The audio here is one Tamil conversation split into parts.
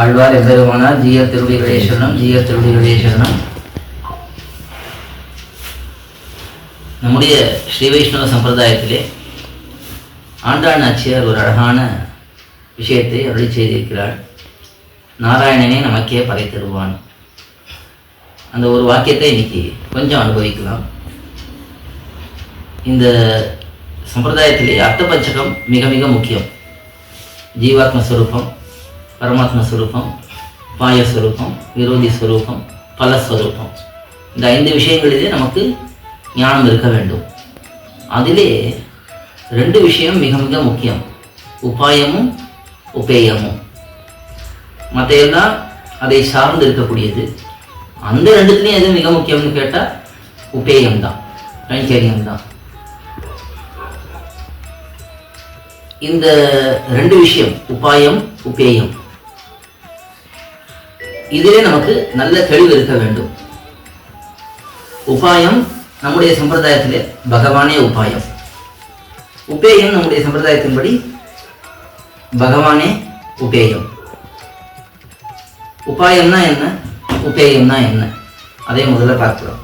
ஆழ்வார் எம்பெருமானார் ஜீயர் திருடிகளே சரணம் ஜீயர் திருடிகளே சரணம். நம்முடைய ஸ்ரீ வைஷ்ணவ சம்பிரதாயத்திலே ஆண்டாள் நாச்சியார் ஒரு அழகான விஷயத்தை அருளி செய்திருக்கிறாள் நாராயணனே நமக்கே பறை தருவான். அந்த ஒரு வாக்கியத்தை இன்னைக்கு கொஞ்சம் அனுபவிக்கலாம். இந்த சம்பிரதாயத்திலே அர்த்தபட்சகம் மிக மிக முக்கியம். ஜீவாத்மஸ்வரூபம் பரமாத்ம ஸ்வரூபம் பாயஸ்வரூபம் விரோதி ஸ்வரூபம் பலஸ்வரூபம் இந்த ஐந்து விஷயங்களிலே நமக்கு ஞானம் இருக்க வேண்டும். அதிலே ரெண்டு விஷயம் மிக மிக முக்கியம். உபாயமும் உபேயமும். மற்ற எல்லாம் அதை சார்ந்து இருக்கக்கூடியது. அந்த ரெண்டுத்துலேயும் எது மிக முக்கியம்னு கேட்டால் உபேயம் தான் கைங்கரியம் தான் இந்த ரெண்டு விஷயம் உபாயம் உபேயம். இதிலே நமக்கு நல்ல தெளிவு இருக்க வேண்டும். உபாயம் நம்முடைய சம்பிரதாயத்திலே பகவானே உபாயம். உபேயம் நம்முடைய சம்பிரதாயத்தின்படி பகவானே உபேயம். உபாயம்னா என்ன? உபேயம்னா என்ன? அதை முதல்ல பார்க்கிறோம்.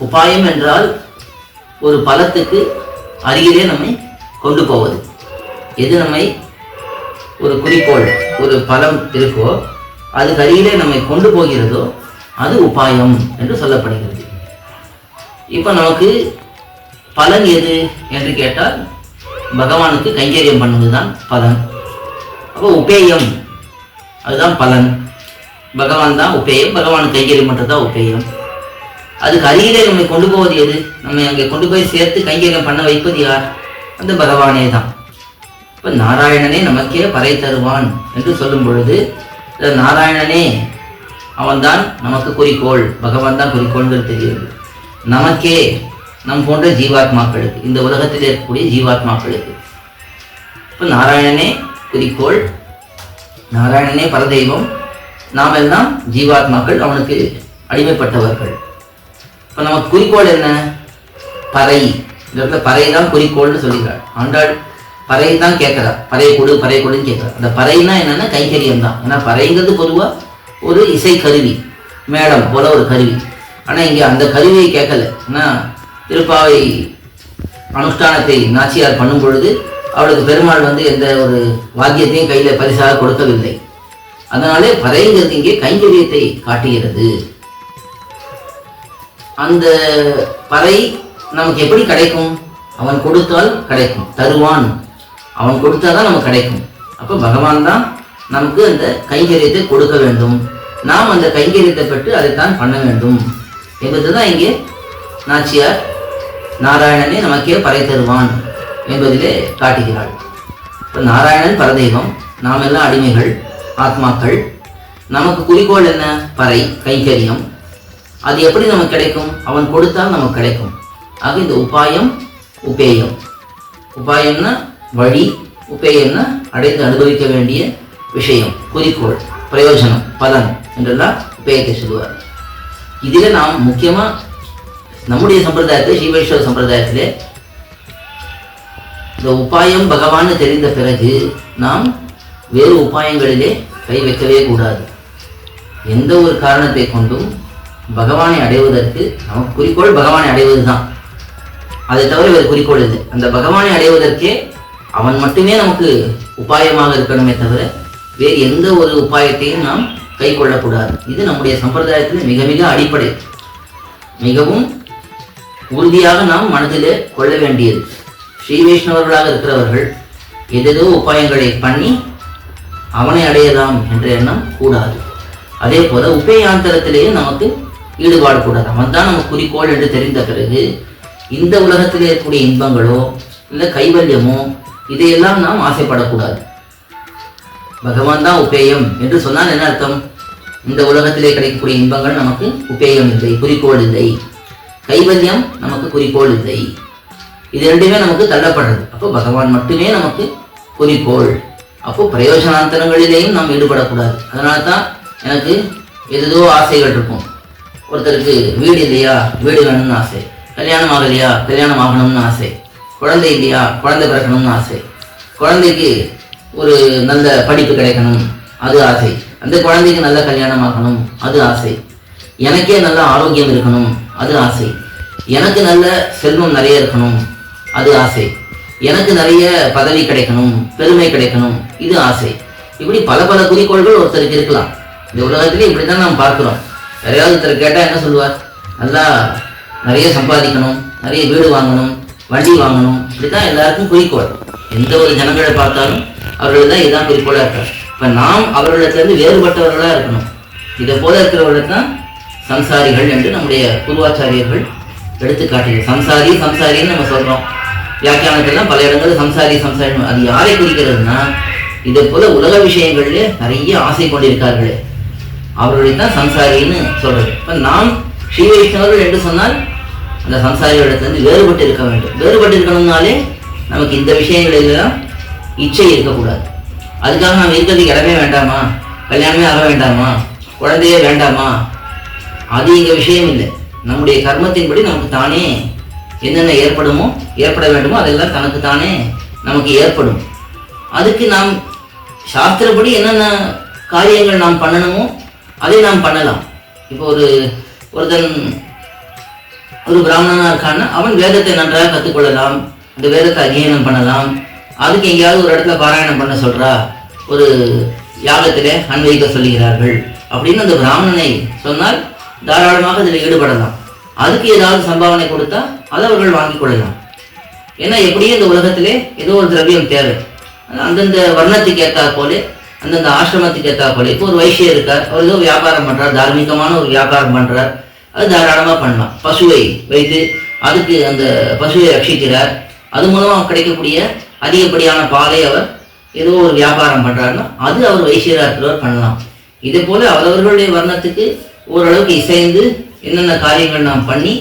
உபாயம் என்றால் ஒரு பலத்துக்கு அருகிலே நம்மை கொண்டு போவது. எது நம்மை ஒரு குறிக்கோள் ஒரு பலம் இருக்கோ அதுக்கு அருகிலே நம்மை கொண்டு போகிறதோ அது உபாயம் என்று சொல்லப்படுகிறது. இப்போ நமக்கு பலன் எது என்று கேட்டால் பகவானுக்கு கைங்கரியம் பண்ணுவதுதான் பலன். அப்போ உபேயம் அதுதான் பலன். பகவான் தான் உபேயம் பகவானுக்கு கைங்கரியம் பண்ணுறது தான் உபேயம். அதுக்கு அருகிலே நம்மை கொண்டு போவது எது? நம்மை அங்கே கொண்டு போய் சேர்த்து கைங்கரியம் பண்ண வைப்பது யார்? அந்த பகவானே தான் இப்போ நாராயணனே நமக்கே பறை தருவான் என்று சொல்லும் பொழுது நாராயணனே அவன்தான் நமக்கு குறிக்கோள். பகவான் தான் குறிக்கோள்கள் தெரியுது நமக்கே நம் போன்ற ஜீவாத்மாக்களுக்கு இந்த உலகத்தில் இருக்கக்கூடிய ஜீவாத்மாக்களுக்கு. இப்போ நாராயணனே குறிக்கோள் நாராயணனே பரதெய்வம் நாம் எல்லாம் ஜீவாத்மாக்கள் அவனுக்கு அடிமைப்பட்டவர்கள். இப்போ நமக்கு குறிக்கோள் என்ன? பறை. இந்த இடத்துல பறை தான் குறிக்கோள்னு சொல்லிக்கிறார் ஆண்டாள் பறை தான் கேட்குறா. பறை கொடு பறை கொடுன்னு கேட்குறா. அந்த பறைனா என்னென்னா கைங்கரியம் தான் ஏன்னா பறைங்கிறது பொதுவாக ஒரு இசை கருவி மேடம் போல ஒரு கருவி. ஆனால் இங்கே அந்த கருவியை கேட்கல. ஏன்னா திருப்பாவை அனுஷ்டானத்தை நாச்சியார் பண்ணும் பொழுது அவளுக்கு பெருமாள் வந்து எந்த ஒரு வாக்கியத்தையும் கையில் பரிசாக கொடுக்கவில்லை. அதனாலே பறைங்கிறது இங்கே கைங்கரியத்தை காட்டுகிறது. அந்த பறை நமக்கு எப்படி கிடைக்கும்? அவன் கொடுத்தால் கிடைக்கும். தருவான். அவன் கொடுத்தாதான் நமக்கு கிடைக்கும். அப்போ பகவான் தான் நமக்கு அந்த கைங்கரியத்தை கொடுக்க வேண்டும். நாம் அந்த கைங்கரியத்தை பெற்று அதைத்தான் பண்ண வேண்டும். என்பது தான் இங்கே நாச்சியார் நாராயணனே நமக்கே பறை தருவான் என்பதிலே காட்டுகிறாள். இப்போ நாராயணன் பரதெய்வம் நாம் எல்லாம் அடிமைகள் ஆத்மாக்கள். நமக்கு குறிக்கோள் என்ன? பறை கைங்கரியம். அது எப்படி நமக்கு கிடைக்கும்? அவன் கொடுத்தால் நமக்கு கிடைக்கும். ஆக இந்த உபாயம் உபேயம். உபாயம்னா வழி உபேயம்னா அடைந்து அனுபவிக்க வேண்டிய விஷயம் குறிக்கோள் பிரயோஜனம் பலன் என்றெல்லாம் உபேயத்தை சொல்லுவார் இதில் நாம் முக்கியமாக நம்முடைய சம்பிரதாயத்தில் ஸ்ரீவைஷ்ணவ சம்பிரதாயத்திலே இந்த உபாயம் பகவான்னு தெரிந்த பிறகு நாம் வேறு உபாயங்களிலே கை வைக்கவே கூடாது எந்த ஒரு காரணத்தை கொண்டும் பகவானை அடைவதற்கு நமக்கு குறிக்கோள் பகவானை அடைவது தான் அதை தவிர வேறு குறிக்கோள் இல்லை அந்த பகவானை அடைவதற்கே அவன் மட்டுமே நமக்கு உபாயமாக இருக்கணுமே தவிர வேறு எந்த ஒரு உபாயத்தையும் நாம் கை கொள்ளக்கூடாது இது நம்முடைய சம்பிரதாயத்தில் மிக மிக அடிப்படை. மிகவும் உறுதியாக நாம் மனதிலே கொள்ள வேண்டியது. ஸ்ரீ வைஷ்ணவர்களாக இருக்கிறவர்கள் எதேதோ உபாயங்களை பண்ணி அவனை அடையலாம் என்ற எண்ணம் கூடாது. அதே போல உபயாந்தரத்திலேயே நமக்கு ஈடுபாடு கூடாது. அவன் தான் நமக்கு குறிக்கோள் என்று தெரிந்த பிறகு இந்த உலகத்திலே இருக்கக்கூடிய இன்பங்களோ இல்லை கைவல்யமோ இதையெல்லாம் நாம் ஆசைப்படக்கூடாது. பகவான் தான் உபேயம் என்று சொன்னால் என்ன அர்த்தம்? இந்த உலகத்திலே கிடைக்கக்கூடிய இன்பங்கள் நமக்கு உபேயம் இல்லை குறிக்கோள் இல்லை. கைவல்யம் நமக்கு குறிக்கோள் இல்லை. இது ரெண்டுமே நமக்கு தள்ளப்படுறது. அப்போ பகவான் மட்டுமே நமக்கு குறிக்கோள். அப்போ பிரயோஜனாந்தரங்களிலேயும் நாம் ஈடுபடக்கூடாது. அதனால தான் எனக்கு எதுதோ ஆசைகள் இருக்கும். ஒருத்தருக்கு வீடு இல்லையா? வீடு வேணும்னு ஆசை. கல்யாணம் ஆகலையா? கல்யாணம் ஆகணும்னு ஆசை. குழந்தை இல்லையா? குழந்தை பிறக்கணும்னு ஆசை. குழந்தைக்கு ஒரு நல்ல படிப்பு கிடைக்கணும் அது ஆசை. அந்த குழந்தைக்கு நல்ல கல்யாணம் ஆகணும் அது ஆசை. எனக்கே நல்ல ஆரோக்கியம் இருக்கணும் அது ஆசை. எனக்கு நல்ல செல்வம் நிறைய இருக்கணும் அது ஆசை. எனக்கு நிறைய பதவி கிடைக்கணும் பெருமை கிடைக்கணும் இது ஆசை. இப்படி பல பல குறிக்கோள்கள் ஒருத்தருக்கு இருக்கலாம். இந்த உலகத்திலே இப்படி தான் நாம் பார்க்குறோம். யாரையாவது ஒருத்தர் கேட்டால் என்ன சொல்லுவார்? நல்லா நிறைய சம்பாதிக்கணும் நிறைய வீடு வாங்கணும் வண்டி வாங்கணும். இப்படி தான் எல்லாருக்கும் குறிக்கோள். எந்த ஒரு ஜனங்களை பார்த்தாலும் அவர்கள் தான் இதுதான் குறிக்கோளாக இருக்கார் இப்போ நாம் அவர்களிடத்திலிருந்து வேறுபட்டவர்களாக இருக்கணும். இதை போல இருக்கிறவர்கள் தான் சம்சாரிகள் என்று நம்முடைய பூர்வாச்சாரியர்கள் எடுத்து சம்சாரி சம்சாரின்னு நம்ம சொல்கிறோம் வியாக்கியானத்தெல்லாம் பல இடங்களில் சம்சாரி சம்சாரி அது யாரை குறிக்கிறதுனா இதை போல உலக விஷயங்கள்ல நிறைய ஆசை கொண்டிருக்கார்களே. அவர்களை தான் சம்சாரின்னு சொல்றது. இப்போ நாம் ஸ்ரீ வைஷ்ணவர்கள் என்று சொன்னால் அந்த சம்சாரிகளிடத்திலிருந்து வேறுபட்டு இருக்க வேண்டும் வேறுபட்டு இருக்கணும்னாலே நமக்கு இந்த விஷயங்களெல்லாம் இச்சை இருக்கக்கூடாது. அதுக்காக நாம் இருக்கிறதுக்கு இடமே வேண்டாமா? கல்யாணமே ஆக வேண்டாமா? குழந்தையே வேண்டாமா? அது இங்கே விஷயம் இல்லை. நம்முடைய கர்மத்தின்படி நமக்கு தானே என்னென்ன ஏற்படுமோ ஏற்பட வேண்டுமோ அதெல்லாம் தனக்கு தானே நமக்கு ஏற்படும். அதுக்கு நாம் சாஸ்திரப்படி என்னென்ன காரியங்கள் நாம் பண்ணணுமோ அதை நாம் பண்ணலாம். இப்போ ஒரு ஒருத்தன் ஒரு பிராமணனா இருக்கான்னா அவன் வேதத்தை நன்றாக கற்றுக்கொள்ளலாம் அந்த வேதத்தை அध्यயனம் பண்ணலாம். அதுக்கு எங்கேயாவது ஒரு இடத்துல பாராயணம் பண்ண சொல்கிறா ஒரு யாகத்திலே அன்வைக்க சொல்லுகிறார்கள். அப்படின்னு அந்த பிராமணனை சொன்னால் தாராளமாக இதில் ஈடுபடலாம். அதுக்கு ஏதாவது சம்பாவனை கொடுத்தா அதை அவர்கள் வாங்கி கொள்ளலாம். ஏன்னா எப்படியும் இந்த உலகத்திலே ஏதோ ஒரு திரவியம் தேவை. அந்தந்த வர்ணத்துக்கு ஏற்றா போலே அந்தந்த ஆசிரமத்துக்கு ஏற்றா போலே இப்போ ஒரு வைசியர் இருக்கார். அவர் ஏதோ வியாபாரம் பண்ணுறார் தார்மீகமான ஒரு வியாபாரம் பண்ணுறார் அது தாராளமாக பண்ணலாம். பசுவை வைத்து அதுக்கு அந்த பசுவை ரட்சிக்கிறார். அது மூலமாக கிடைக்கக்கூடிய அதிகப்படியான பாலை அவர் ஏதோ ஒரு வியாபாரம் பண்ணுறாருன்னா அது அவர் வைசியராத்திரவர் பண்ணலாம். இதே போல் அவரவர்களுடைய வர்ணத்துக்கு ஓரளவுக்கு இசைந்து என்னென்ன காரியங்கள் நாம் பண்ணி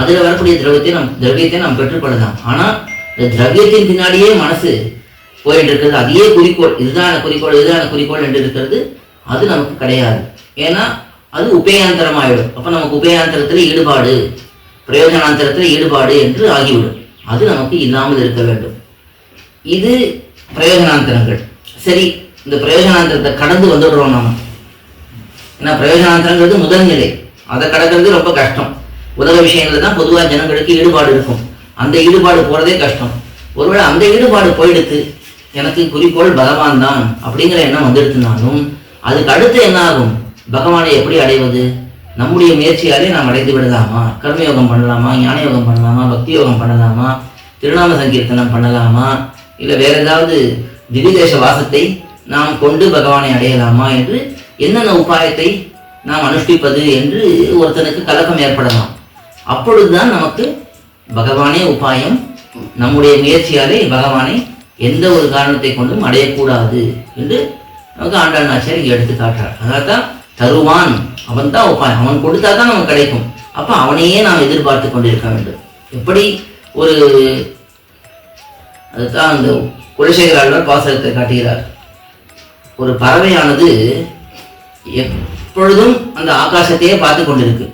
அதில் வரக்கூடிய திரவியத்தை நாம் திரவியத்தை நாம் பெற்றுக்கொள்ளலாம் ஆனால் இந்த திரவியத்தின் பின்னாடியே மனசு போயிட்டு இருக்கிறது. அதையே குறிக்கோள் இதுதான் குறிக்கோள் இதுதான் குறிக்கோள் என்று இருக்கிறது. அது நமக்கு கிடையாது. ஏன்னா அது உபயாந்தரம் ஆயிடும் அப்போ நமக்கு உபயாந்தரத்தில் ஈடுபாடு பிரயோஜனாந்தரத்தில் ஈடுபாடு என்று ஆகிவிடும். அது நமக்கு இல்லாமல் இருக்க வேண்டும். இது பிரயோஜனாந்தரங்கள். சரி இந்த பிரயோஜனாந்தரத்தை கடந்து வந்துடுறோம் நாம். ஏன்னா பிரயோஜனாந்தரங்கிறது முதல் நிலை. அதை கடக்கிறது ரொம்ப கஷ்டம். உலக விஷயங்களில் தான் பொதுவாக ஜனங்களுக்கு ஈடுபாடு இருக்கும். அந்த ஈடுபாடு போகிறதே கஷ்டம். ஒருவேளை அந்த ஈடுபாடு போயிடுத்து எனக்கு குறிக்கோள் பகவான் தான் அப்படிங்கிற எண்ணம் வந்துடுத்துனாலும் அதுக்கு அடுத்து என்ன ஆகும் பகவானை எப்படி அடைவது? நம்முடைய முயற்சியாலே நாம் அடைந்து விடலாமா? கர்மயோகம் பண்ணலாமா? ஞான யோகம் பண்ணலாமா? பக்தி யோகம் பண்ணலாமா? திருநாம சங்கீர்த்தனம் பண்ணலாமா? இல்லை வேற ஏதாவது திவிதேச வாசத்தை நாம் கொண்டு பகவானை அடையலாமா என்று என்னென்ன உபாயத்தை நாம் அனுஷ்டிப்பது என்று ஒருத்தனுக்கு கலக்கம் ஏற்படலாம். அப்பொழுதுதான் நமக்கு பகவானே உபாயம். நம்முடைய முயற்சியாலே பகவானை எந்த ஒரு காரணத்தை கொண்டும் அடையக்கூடாது என்று நமக்கு ஆண்டாள் நாச்சியார் எடுத்து காட்டுறார் அதான் தருவான். அவன் தான் உபாயம் அவன் கொடுத்தா தான் நமக்கு கிடைக்கும். அப்போ அவனையே நாம் எதிர்பார்த்து கொண்டிருக்க வேண்டும். எப்படி ஒரு அதுதான் அந்த குலசேகர ஆழ்வார் பாசகத்தை காட்டுகிறார். ஒரு பறவையானது எப்பொழுதும் அந்த ஆகாசத்தையே பார்த்து கொண்டிருக்கு.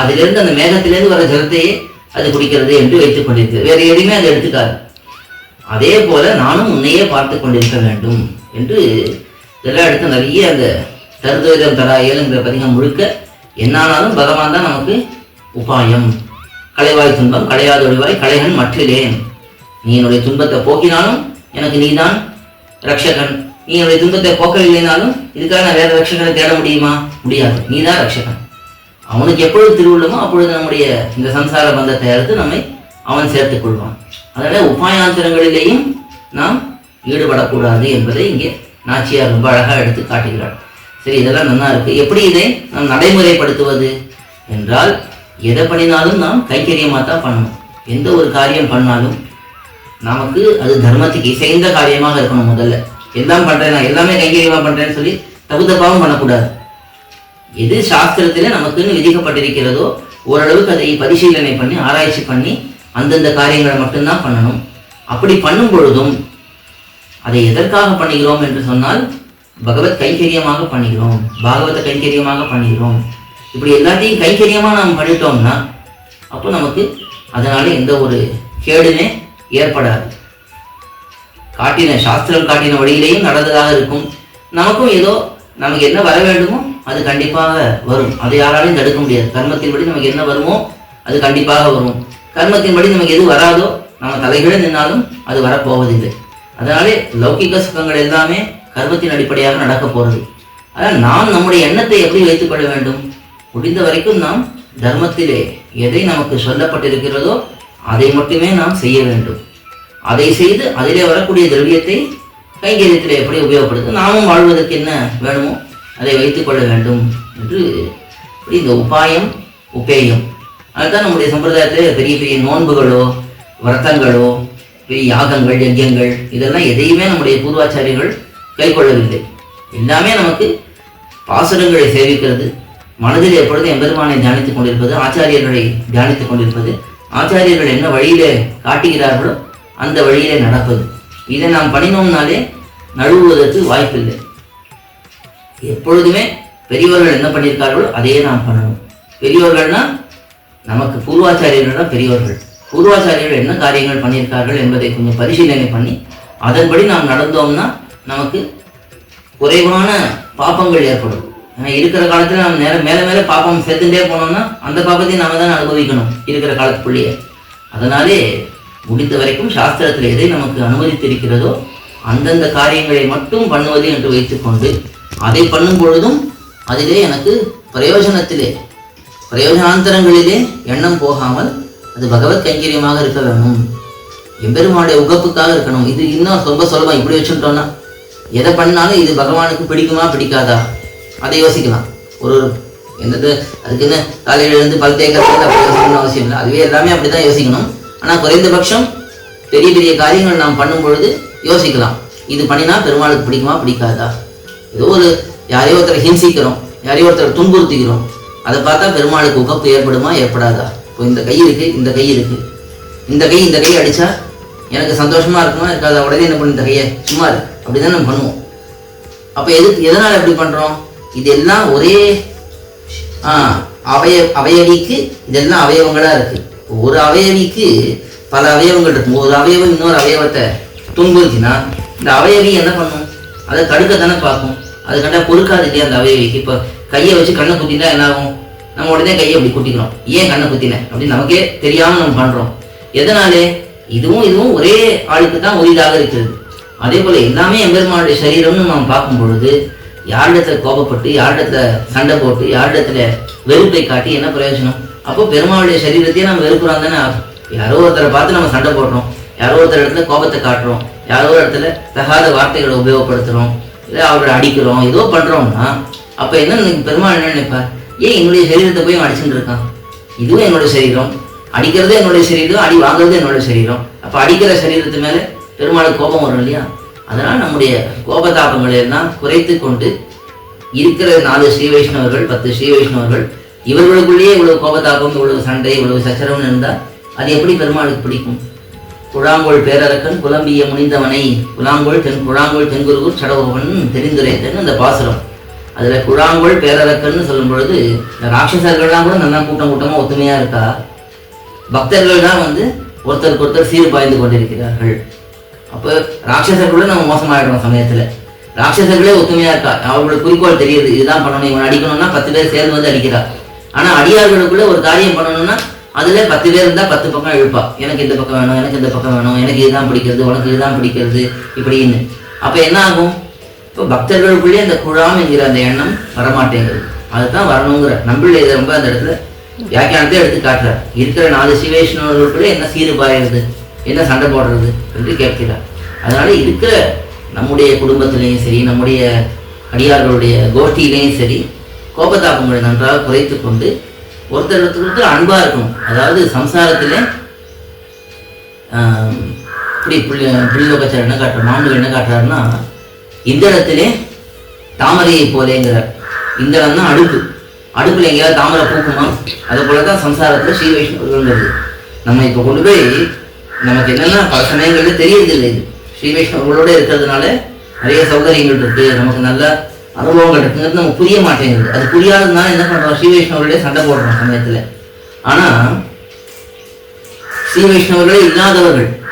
அதிலிருந்து அந்த மேகத்திலிருந்து வர ஜலத்தையே அது குடிக்கிறது என்று வைத்துக் கொண்டிருக்கு. வேறு எதையுமே அது எடுத்துக்காது. அதே போல நானும் உன்னையே பார்த்து கொண்டிருக்க வேண்டும் என்று இதெல்லாம் எடுத்து நிறைய அந்த தருதுவிதம் தரா ஏழுங்கிற பதிகம் முழுக்க என்னானாலும் பகவான் தான் நமக்கு உபாயம். கலைவாய் துன்பம் கலையாத ஒழிவாய் களைகன் மற்றிலேன் நீ என்னுடைய துன்பத்தை போக்கினாலும் எனக்கு நீதான் ரக்ஷகன். நீ என்னுடைய துன்பத்தை போக்கவில்லைனாலும் இதுக்காக நான் வேற ரட்சகனை தேட முடியுமா? முடியாது. நீதான் ரட்சகன் அவனுக்கு எப்பொழுது திருவுள்ளமோ அப்பொழுது நம்முடைய இந்த சம்சார பந்தத்தை அறுத்து நம்மை அவன் சேர்த்துக் கொள்வான். அதனால உபாயாந்திரங்களிலேயும் நாம் ஈடுபடக்கூடாது என்பதை இங்கே நாச்சியார் ரொம்ப அழகாக எடுத்து காட்டுகிறார். சரி இதெல்லாம் நல்லா இருக்கு. எப்படி இதை நாம் நடைமுறைப்படுத்துவது? என்றால் எதை பண்ணினாலும் நாம் கைக்கரியமாக தான் பண்ணணும். எந்த ஒரு காரியம் பண்ணாலும் நமக்கு அது தர்மத்துக்கு இசைந்த காரியமாக இருக்கணும் முதல்ல. எல்லாம் பண்ணுறேன் நான் எல்லாமே கைக்கரியமாக பண்ணுறேன்னு சொல்லி தப்பு தப்பாவும் பண்ணக்கூடாது. எது சாஸ்திரத்தில் நமக்குன்னு விதிக்கப்பட்டிருக்கிறதோ ஓரளவுக்கு அதை பரிசீலனை பண்ணி ஆராய்ச்சி பண்ணி அந்தந்த காரியங்களை மட்டும்தான் பண்ணணும். அப்படி பண்ணும் பொழுதும் அதை எதற்காக பண்ணுகிறோம் என்று சொன்னால் பகவத் கைங்கரியமாக பண்ணிக்கிறோம் பாகவத கைங்கரியமாக பண்ணிக்கிறோம். இப்படி எல்லாத்தையும் கைங்கரியமா நாம் பண்ணிட்டோம்னா அப்போ நமக்கு அதனால எந்த ஒரு கேடுமே ஏற்படாது. காட்டின சாஸ்திரம் காட்டின வழியிலேயும் நடந்ததாக இருக்கும். நமக்கும் ஏதோ நமக்கு என்ன வர வேண்டுமோ அது கண்டிப்பாக வரும். அதை யாராலையும் தடுக்க முடியாது. கர்மத்தின்படி நமக்கு என்ன வருமோ அது கண்டிப்பாக வரும். கர்மத்தின்படி நமக்கு எது வராதோ நம்ம தலைகீழ நின்னாலும் அது வரப்போவதில்லை. அதனாலே லௌகிக சுகங்கள் எல்லாமே கர்மத்தின் அடிப்படையாக நடக்க போகிறது ஆனால் நாம் நம்முடைய எண்ணத்தை எப்படி வைத்துக் கொள்ள வேண்டும்? முடிந்த வரைக்கும் நாம் தர்மத்திலே எதை நமக்கு சொல்லப்பட்டிருக்கிறதோ அதை மட்டுமே நாம் செய்ய வேண்டும். அதை செய்து அதிலே வரக்கூடிய திரவியத்தை கைங்கரியத்தில் எப்படி உபயோகப்படுத்த நாமும் வாழ்வதற்கு என்ன வேணுமோ அதை வைத்துக் கொள்ள வேண்டும் என்று இந்த உபாயம் உபேயம். அதுதான் நம்முடைய சம்பிரதாயத்தில் பெரிய பெரிய நோன்புகளோ விரதங்களோ பெரிய யாகங்கள் யஜ்யங்கள் இதெல்லாம் எதையுமே நம்முடைய பூர்வாச்சாரியர்கள் கைக்கொள்ளவில்லை. எல்லாமே நமக்கு பாசுரங்களை சேவிக்கிறது மனதில் எப்பொழுதும் எம்பெருமானை தியானித்துக் கொண்டிருப்பது ஆச்சாரியர்களை தியானித்துக் கொண்டிருப்பது ஆச்சாரியர்கள் என்ன வழியிலே காட்டுகிறார்களோ அந்த வழியிலே நடப்பது. இதை நாம் பண்ணினோம்னாலே நழுவுவதற்கு வாய்ப்பில்லை. எப்பொழுதுமே பெரியவர்கள் என்ன பண்ணியிருக்கார்களோ அதையே நாம் பண்ணணும். பெரியவர்கள்னா நமக்கு பூர்வாச்சாரியர்கள் பெரியவர்கள். பூர்வாச்சாரியர்கள் என்ன காரியங்கள் பண்ணியிருக்கார்கள் என்பதை கொஞ்சம் பரிசீலனை பண்ணி அதன்படி நாம் நடந்தோம்னா நமக்கு குறைவான பாப்பங்கள் ஏற்படும். ஆனால் இருக்கிற காலத்தில் நம்ம நேரம் மேலே மேலே பாப்பம் சேர்த்துட்டே போனோம்னா அந்த பாப்பத்தையும் நாம தான் அனுபவிக்கணும் இருக்கிற காலத்துக்குள்ளேயே. அதனாலே முடிந்த வரைக்கும் சாஸ்திரத்தில் எதை நமக்கு அனுமதித்திருக்கிறதோ அந்தந்த காரியங்களை மட்டும் பண்ணுவது என்று வைத்துக்கொண்டு அதை பண்ணும் பொழுதும் அதிலே எனக்கு பிரயோஜனத்திலே பிரயோஜனாந்தரங்களிலே எண்ணம் போகாமல் அது பகவத் கைங்கரியமாக இருக்க வேணும் எம்பெருமானுடைய உகப்புக்காக இருக்கணும். இது இன்னும் ரொம்ப சுலபம். இப்படி வச்சுட்டோம்னா எதை பண்ணாலும் இது பகவானுக்கு பிடிக்குமா பிடிக்காதா? அதை யோசிக்கலாம். ஒரு ஒரு என்னது? அதுக்குன்னு காலையில எழுந்து பல் தேய்க்கிறது அப்படி யோசிக்கணும்னு அவசியம் இல்லை. அதுவே எல்லாமே அப்படிதான் யோசிக்கணும். ஆனால் குறைந்தபட்சம் பெரிய பெரிய காரியங்கள் நாம் பண்ணும் பொழுது யோசிக்கலாம். இது பண்ணினா பெருமாளுக்கு பிடிக்குமா பிடிக்காதா? ஏதோ ஒரு யாரையோ ஒருத்தரை ஹிம்சிக்கிறோம் யாரையோ ஒருத்தரை துன்புறுத்திக்கிறோம் அதை பார்த்தா பெருமாளுக்கு உகப்பு ஏற்படுமா ஏற்படாதா? இப்போ இந்த கை இருக்கு இந்த கை இருக்கு. இந்த கை இந்த கை அடிச்சா எனக்கு சந்தோஷமா இருக்குமா இருக்காதா? உடனே என்ன பண்ணு இந்த கையை சும்மா அப்படி தான் நம்ம பண்ணுவோம். அப்போ எதுக்கு எதனால் எப்படி பண்ணுறோம் இதெல்லாம் ஒரே ஆ, அவய அவயவிக்கு இதெல்லாம் அவயவங்களாக இருக்குது ஒரு அவயவிக்கு பல அவயவங்கள் இருக்கும். ஒரு அவயவம் இன்னொரு அவயவத்தை துன்புறுத்தினா இந்த அவயவி என்ன பண்ணும்? அதை தடுக்க தானே பார்க்கும். அது கண்டா பொறுக்காது இல்லையா அந்த அவயவிக்கு? இப்போ கையை வச்சு கண்ணை குத்தினா என்ன ஆகும் நம்ம உடனே கையை அப்படி குத்திக்கிறோம். ஏன் கண்ணை குத்தினேன் அப்படின்னு நமக்கே தெரியாமல் நம்ம பண்ணுறோம் எதனாலே? இதுவும் இதுவும் ஒரே ஆளுக்கு தான் உரிதாக இருக்கிறது. அதே போல எல்லாமே எம்பெருமானுடைய சரீரம்னு நாம் பார்க்கும் பொழுது யாரிடத்துல கோபப்பட்டு யாரிடத்துல சண்டை போட்டு யாரிடத்துல வெறுப்பை காட்டி என்ன பிரயோஜனம்? அப்போ பெருமாளுடைய சரீரத்தையே நம்ம வெறுப்புறோம் தானே யாரோ ஒருத்தரை பார்த்து நம்ம சண்டை போடுறோம். யாரோ ஒருத்தர் இடத்துல கோபத்தை காட்டுறோம். யாரோ ஒரு இடத்துல தகாத வார்த்தைகளை உபயோகப்படுத்துறோம். இல்லை அவரை அடிக்கிறோம். ஏதோ பண்ணுறோம்னா அப்போ என்ன பெருமாள் என்ன நினைப்பார்? ஏன் என்னுடைய சரீரத்தை போய் அடிச்சுட்டு இருக்கான்? இதுவும் என்னோட சரீரம். அடிக்கிறது என்னுடைய சரீரம். அடி வாங்குறது என்னோட சரீரம். அப்போ அடிக்கிற சரீரத்து மேலே பெருமாளுக்கு கோபம் வரும் இல்லையா? அதனால் நம்முடைய கோபதாபங்களை எல்லாம் குறைத்து கொண்டு இருக்கிற நாலு ஸ்ரீ வைஷ்ணவர்கள் பத்து ஸ்ரீ வைஷ்ணவர்கள் இவர்களுக்குள்ளேயே இவ்வளவு கோபதாபம் இவ்வளவு சண்டை இவ்வளவு சச்சரவுன்னு இருந்தால் அது எப்படி பெருமாளுக்கு பிடிக்கும்? குழாங்கோள் பேரரக்கன் குலம்பிய முனிந்தவனை குழாங்கோள் தென் குழாங்கோள் தென்குருகூர் சடகோபன் தெரிந்துரைத்தன் அந்த பாசுரம். அதில் குழாங்கோள் பேரரக்கன் சொல்லும் பொழுது இந்த ராட்சசர்கள்லாம் கூட நல்லா கூட்டம் கூட்டமாக ஒத்துமையாக இருக்கா? பக்தர்கள் தான் வந்து ஒருத்தருக்கு ஒருத்தர் சீர் பாய்ந்து கொண்டிருக்கிறார்கள். அப்போ ராட்சசர்களோட நம்ம மோசமாயிடுறோம் சமயத்துல. ராட்சசர்களே ஒத்துமையா இருக்கா? அவர்களுக்கு குறிக்கோள் தெரியுது இதுதான் பண்ணணும் இவன் அடிக்கணும்னா பத்து பேர் சேர்ந்து வந்து அடிக்கிறா. ஆனா அடியார்களுக்குள்ள ஒரு காரியம் பண்ணணும்னா அதுல பத்து பேர் இருந்தா பத்து பக்கம் இழுப்பா. எனக்கு இந்த பக்கம் வேணும் எனக்கு இந்த பக்கம் வேணும் எனக்கு இதுதான் பிடிக்கிறது உனக்கு இதுதான் பிடிக்கிறது இப்படின்னு. அப்ப என்ன ஆகும்? இப்போ பக்தர்களுக்குள்ளே அந்த குழாம் என்கிற அந்த எண்ணம் வரமாட்டேங்குது. அதுதான் வரணுங்கிற. நம்பிள்ளை இதை ரொம்ப அந்த இடத்துல வியாக்கியானத்தை எடுத்து காட்டுறார். இருக்கிற நாலு சிவேஷ்ணவர்களுக்குள்ளே என்ன சீறு பாயுறது என்ன சண்டை போடுறது என்று கேட்கிறார். அதனால் இருக்கிற நம்முடைய குடும்பத்திலையும் சரி நம்முடைய அடியார்களுடைய கோஷ்டியிலையும் சரி கோபத்தாக்கங்களை நன்றாக குறைத்து கொண்டு ஒருத்தர் அன்பாக இருக்கும் இருக்கணும். அதாவது சம்சாரத்திலே இப்படி புள்ளி புள்ளிலோகச்சார் என்ன காட்டுற மாமூல் என்ன காட்டுறாருன்னா இந்த இடத்திலே தாமரையை போலேங்கிறார். இந்த இடம் தான் அடுப்பு. அடுப்பில் எங்கேயாவது தாமரை பூக்குமா? அது போல தான் சம்சாரத்தில் ஸ்ரீ வைஷ்ணவர்கள்ங்கிறது நம்ம இப்போ கொண்டு போய் நமக்கு என்னென்னா பல சமயங்களில் தெரியறதில்லை. இது ஸ்ரீ இருக்கிறதுனால நிறைய சௌகரியங்கள் இருக்கு. நமக்கு நல்ல அனுபவங்கள் இருக்குங்கிறது நமக்கு புரிய மாட்டேங்குது. அது புரியாததுனால என்ன பண்ணுறோம் ஸ்ரீ வைஷ்ணவர்களே சண்டை போடுறோம் சமயத்துல. ஆனா ஸ்ரீ வைஷ்ணவர்களே இல்லாதவர்கள்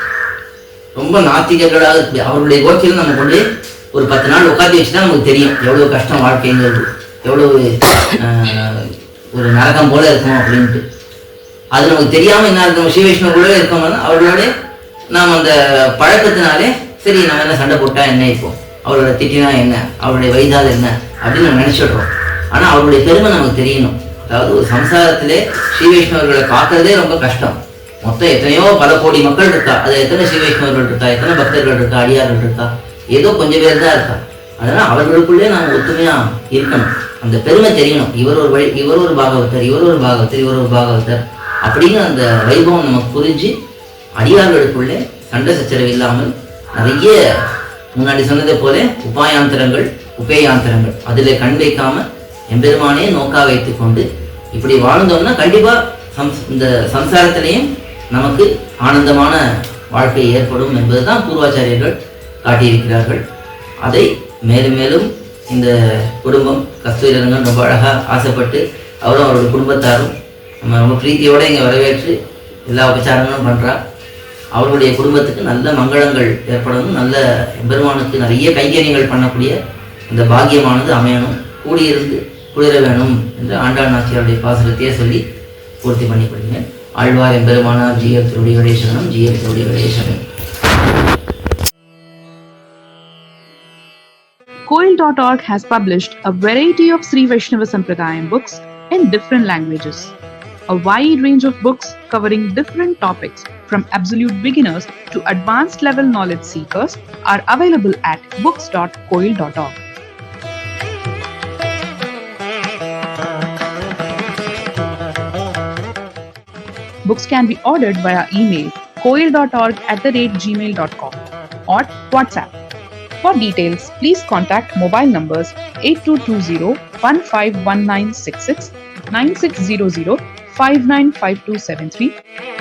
ரொம்ப நாத்திகர்களாக இருக்கு. அவருடைய கோஷ்டியில் நம்ம கொண்டு ஒரு பத்து நாள் உட்காந்து வச்சுட்டா நமக்கு தெரியும். எவ்வளோ கஷ்டம் வாழ்க்கைங்கிறது. எவ்வளவு ஆஹ், ஒரு நரகம் போல இருக்கும் அப்படின்ட்டு. அது நமக்கு தெரியாமல் என்ன இருக்கும்? ஸ்ரீ வைஷ்ணவர்களோட அவர்களோட நாம் அந்த பழக்கத்தினாலே சரி நம்ம என்ன சண்டை போட்டால் என்ன இப்போ? அவரோட திட்டினா என்ன? அவருடைய வயதால் என்ன? அப்படின்னு நம்ம நினச்சிடுறோம். ஆனால் அவருடைய பெருமை நமக்கு தெரியணும். அதாவது ஒரு சம்சாரத்திலே ஸ்ரீ வைஷ்ணவர்களை ரொம்ப கஷ்டம். மொத்தம் எத்தனையோ பல கோடி மக்கள் இருக்கா? அது எத்தனை ஸ்ரீ வைஷ்ணவர்கள் இருக்கா? எத்தனை பக்தர்கள் இருக்கா? அடியார்கள் இருக்கா? ஏதோ கொஞ்சம் பேர் தான் இருக்கா? அதனால் அவர்களுக்குள்ளே நாம் ஒத்துமையாக இருக்கணும். அந்த பெருமை தெரியணும். இவர் ஒரு வழி இவர் ஒரு பாகவதர் இவர் ஒரு பாகவதர் இவர் ஒரு பாகவதர். அப்படின்னு அந்த வைபவம் நமக்கு புரிஞ்சு அடியார்களுக்குள்ளே சண்டை சச்சரவு இல்லாமல் நிறைய முன்னாடி சொன்னதை போல உபாயாந்திரங்கள் உபேயாந்திரங்கள். அதில் கண் வைக்காம எம்பெருமானே நோக்கா வைத்துக்கொண்டு இப்படி வாழ்ந்தோம்னா கண்டிப்பாக சம்ஸ் இந்த சம்சாரத்திலையும் நமக்கு ஆனந்தமான வாழ்க்கை ஏற்படும் என்பதுதான் பூர்வாச்சாரியர்கள் காட்டியிருக்கிறார்கள். அதை மேலும் மேலும் இந்த குடும்பம் கஸ்தூரிரங்கம் ரொம்ப அழகாக ஆசைப்பட்டு அவரும் அவருடைய குடும்பத்தாரும் நம்ம ரொம்ப பிரீத்தியோடு இங்கே வரவேற்று எல்லா உபச்சாரங்களும் பண்ணுறா அவர்களுடைய குடும்பத்துக்கு நல்ல மங்களங்கள் ஏற்படணும். நல்ல பெருமானுக்கு நிறைய கைங்கரியங்கள் பண்ணக்கூடிய இந்த பாக்கியமானது அமையணும். கூடியிருந்து குளிர வேணும் என்று ஆண்டாள் நாச்சியாருடைய பாசுரத்தையே சொல்லி பூர்த்தி பண்ணி கொடுங்க ஆழ்வார் எம்பெருமானார் ஜீயர் திருடிகளே சரணம் ஜீயர் திருடிகளே சரணம் Koil.org has published a variety of Sri Vaishnava Sampradayam books in different languages. A wide range of books covering different topics from absolute beginners to advanced level knowledge seekers are available at books.coil.org. Books can be ordered via email koil.org at the rate gmail.com or WhatsApp. For details, please contact mobile numbers 8220-151966, 595273.